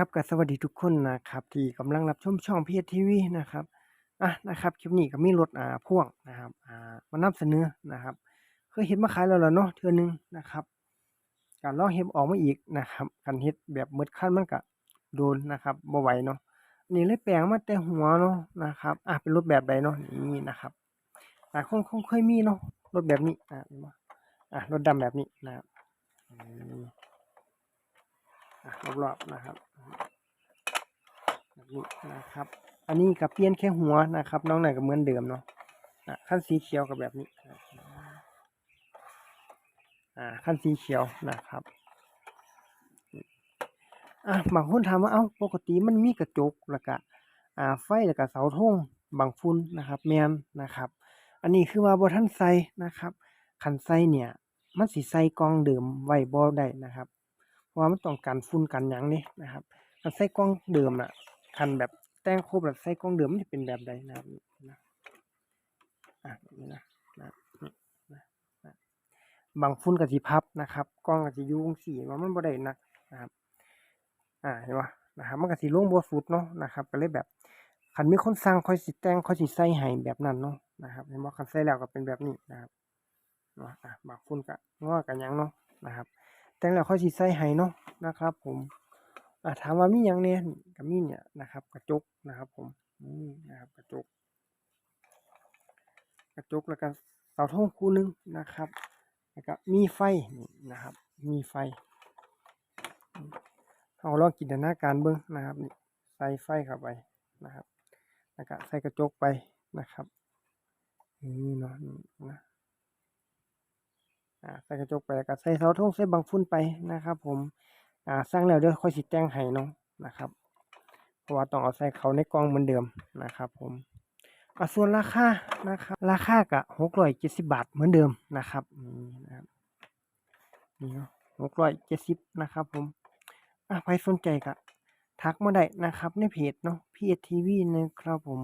ครับก็สวัสดีทุกคนนะครับ ที่กำลังรับชมช่อง PH TV นะครับอะนะครับคลิปนี้ก็มีรถอ่าพ่วงนะครับอ่ามานำเสนอนะครับ เคยเห็นมาขายแล้วล่ะเนาะเทือหนึงนะครับก็ลองเฮ็ดออกมาอีกนะครับคันเฮ็ดแบบหมดคันมันก็โดนนะครับบ่ไหวเนาะนนี้เลยแปลงมาแต่หัวเนาะนะครับอะเป็นรถแบบใดเนาะนี่นะครับอ่าคงคงเคยมีเนาะรถแบบนี้อะอะรถดำแบบนี้นะครับอืมอะ รอบๆนะครับแบบนี้นะครับ อันนี้ก็เปลี่ยนแค่หัวนะครับ น้องไหนก็เหมือนเดิมเนาะขั้นสีเขียวกับแบบนี้อ่าขั้นสีเขียวนะครับอะบางคนถามว่าเอ้าปกติมันมีกระจกแล้วก็อ่าไฟแล้วก็เสาธงบางฝุ่นนะครับแมนนะครับ อันนี้คือว่าบ่ทันใส่นะครับคันใส่เนี่ย มันสิใส่กองเดิมไว้บ่ได้นะครับ เพราะว่ามันต้องกันฝุ่นกันยังนี่นะครับคันใส่กล่องเดิมน่ะคันแบบแต่งครบแบบใส่กล่องเดิมมันจะเป็นแบบใดนะครับนี่นะอะนี่นะนะนะนะบางฝุ่นก็สิพับนะครับ กล้องก็สิอยู่งซี่ว่ามันบ่ได้หนักนะครับ อ่าเห็นบ่นะครับ มันก็สิลงบ่สุดเนาะนะครับ ก็เลยแบบคันมีคนสั่งคอยสิแต่งคอยสิใส่ให้แบบนั้นเนาะนะครับเห็นบ่คันใส่แล้วก็เป็นแบบนี้นะครับอะบางฝุ่นก็งอกันยังเนาะนะครับ แต่งแล้วค่อยสิใส่ให้เนาะนะครับ ผมถามว่ามีหยังแหน่ก็มีเนี่ยนะครับ กระจกนะครับ ผมนี่นะครับกระจก กระจกแล้วก็เสาธงคู่นึงนะครับแล้วก็มีไฟนะครับ มีไฟเอาลองจินตนาการเบิ่งนะครับนี่ใส่ไฟเข้าไปนะครับแล้วก็ใส่กระจกไปนะครับนี่ อ่าใส่กระจกไปแล้วก็ใส่เสาธงใส่บังฝุ่นไปนะครับ ผมอ่าสร้างแล้วเดี๋ยวค่อยสิแต่งให้เนาะนะครับเพราะว่าต้องเอาใส่เขาในกล่องเหมือนเดิมนะครับ ผมอะส่วนราคานะครับราคาก็หกร้อยเจ็ดสิบาทเหมือนเดิมนะครับนี่นะครับนี่เนาะหกร้อยเจ็ดสิบนะครับ ผมอะใครสนใจก็ทักมาได้นะครับในเพจเนาะพีเอทีวีนะครับผม